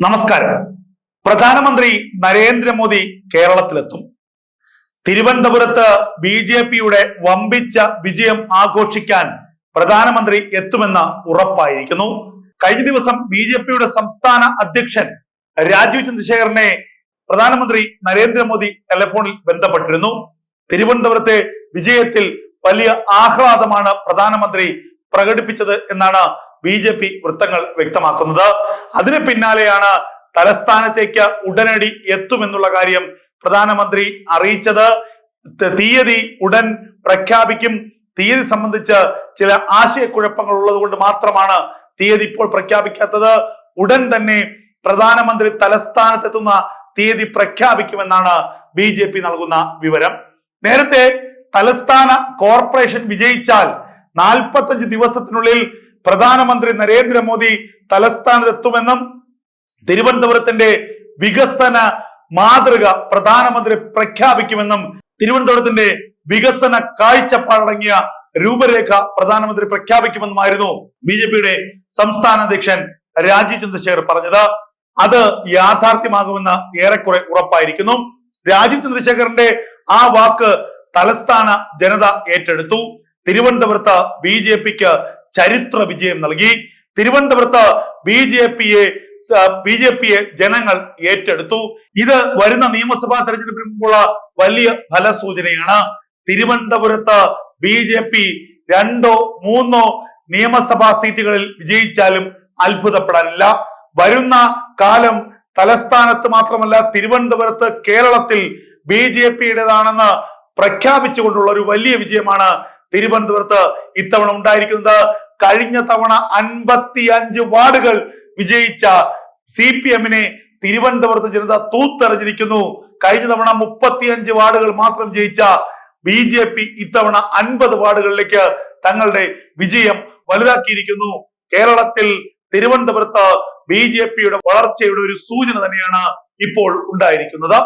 നമസ്കാരം. പ്രധാനമന്ത്രി നരേന്ദ്രമോദി കേരളത്തിലെത്തും. തിരുവനന്തപുരത്ത് ബി ജെ പിയുടെ വമ്പിച്ച വിജയം ആഘോഷിക്കാൻ പ്രധാനമന്ത്രി എത്തുമെന്ന് ഉറപ്പായിരിക്കുന്നു. കഴിഞ്ഞ ദിവസം ബി ജെ പിയുടെ സംസ്ഥാന അധ്യക്ഷൻ രാജീവ് ചന്ദ്രശേഖരനെ പ്രധാനമന്ത്രി നരേന്ദ്രമോദി ടെലിഫോണിൽ ബന്ധപ്പെട്ടിരുന്നു. തിരുവനന്തപുരത്തെ വിജയത്തിൽ വലിയ ആഹ്ലാദമാണ് പ്രധാനമന്ത്രി പ്രകടിപ്പിച്ചത് എന്നാണ് ബി ജെ പി വൃത്തങ്ങൾ വ്യക്തമാക്കുന്നത്. അതിന് പിന്നാലെയാണ് തലസ്ഥാനത്തേക്ക് ഉടനടി എത്തുമെന്നുള്ള കാര്യം പ്രധാനമന്ത്രി അറിയിച്ചത്. തീയതി ഉടൻ പ്രഖ്യാപിക്കും. തീയതി സംബന്ധിച്ച് ചില ആശയക്കുഴപ്പങ്ങൾ ഉള്ളത് കൊണ്ട് മാത്രമാണ് തീയതി ഇപ്പോൾ പ്രഖ്യാപിക്കാത്തത്. ഉടൻ തന്നെ പ്രധാനമന്ത്രി തലസ്ഥാനത്തെത്തുന്ന തീയതി പ്രഖ്യാപിക്കുമെന്നാണ് ബി ജെ പി നൽകുന്ന വിവരം. നേരത്തെ തലസ്ഥാന കോർപ്പറേഷൻ വിജയിച്ചാൽ നാൽപ്പത്തഞ്ച് ദിവസത്തിനുള്ളിൽ പ്രധാനമന്ത്രി നരേന്ദ്രമോദി തലസ്ഥാനത്തെത്തുമെന്നും തിരുവനന്തപുരത്തിന്റെ വികസന മാതൃക പ്രധാനമന്ത്രി പ്രഖ്യാപിക്കുമെന്നും തിരുവനന്തപുരത്തിന്റെ വികസന കാഴ്ചപ്പാടടങ്ങിയ രൂപരേഖ പ്രധാനമന്ത്രി പ്രഖ്യാപിക്കുമെന്നുമായിരുന്നു ബി ജെ പിയുടെ സംസ്ഥാന അധ്യക്ഷൻ രാജീവ് ചന്ദ്രശേഖർ പറഞ്ഞത്. അത് യാഥാർത്ഥ്യമാകുമെന്ന് ഏറെക്കുറെ ഉറപ്പായിരിക്കുന്നു. രാജീവ് ചന്ദ്രശേഖറിന്റെ ആ വാക്ക് തലസ്ഥാന ജനത ഏറ്റെടുത്തു. തിരുവനന്തപുരത്ത് ബി ജെ പിക്ക് ചരിത്ര വിജയം നൽകി. തിരുവനന്തപുരത്ത് ബി ജെ പിയെ ബി ജെ പിയെ ജനങ്ങൾ ഏറ്റെടുത്തു. ഇത് വരുന്ന നിയമസഭാ തെരഞ്ഞെടുപ്പിന് മുമ്പുള്ള വലിയ ഫലസൂചനയാണ്. തിരുവനന്തപുരത്ത് ബി ജെ പി രണ്ടോ മൂന്നോ നിയമസഭാ സീറ്റുകളിൽ വിജയിച്ചാലും അത്ഭുതപ്പെടാനില്ല. വരുന്ന കാലം തലസ്ഥാനത്ത് മാത്രമല്ല തിരുവനന്തപുരത്ത് കേരളത്തിൽ ബി ജെ പിയുടേതാണെന്ന് പ്രഖ്യാപിച്ചുകൊണ്ടുള്ള ഒരു വലിയ വിജയമാണ് തിരുവനന്തപുരത്ത് ഇത്തവണ ഉണ്ടായിരിക്കുന്നത്. കഴിഞ്ഞ തവണ അൻപത്തി അഞ്ച് വാർഡുകൾ വിജയിച്ച സി പി എമ്മിനെ തിരുവനന്തപുരത്ത് ജനത തൂത്തെറിഞ്ഞിരിക്കുന്നു. കഴിഞ്ഞ തവണ മുപ്പത്തിയഞ്ച് വാർഡുകൾ മാത്രം ജയിച്ച ബി ജെ പി ഇത്തവണ അൻപത് വാർഡുകളിലേക്ക് തങ്ങളുടെ വിജയം വലുതാക്കിയിരിക്കുന്നു. കേരളത്തിൽ തിരുവനന്തപുരത്ത് ബി ജെ പിയുടെ വളർച്ചയുടെ ഒരു സൂചന തന്നെയാണ് ഇപ്പോൾ ഉണ്ടായിരിക്കുന്നത്.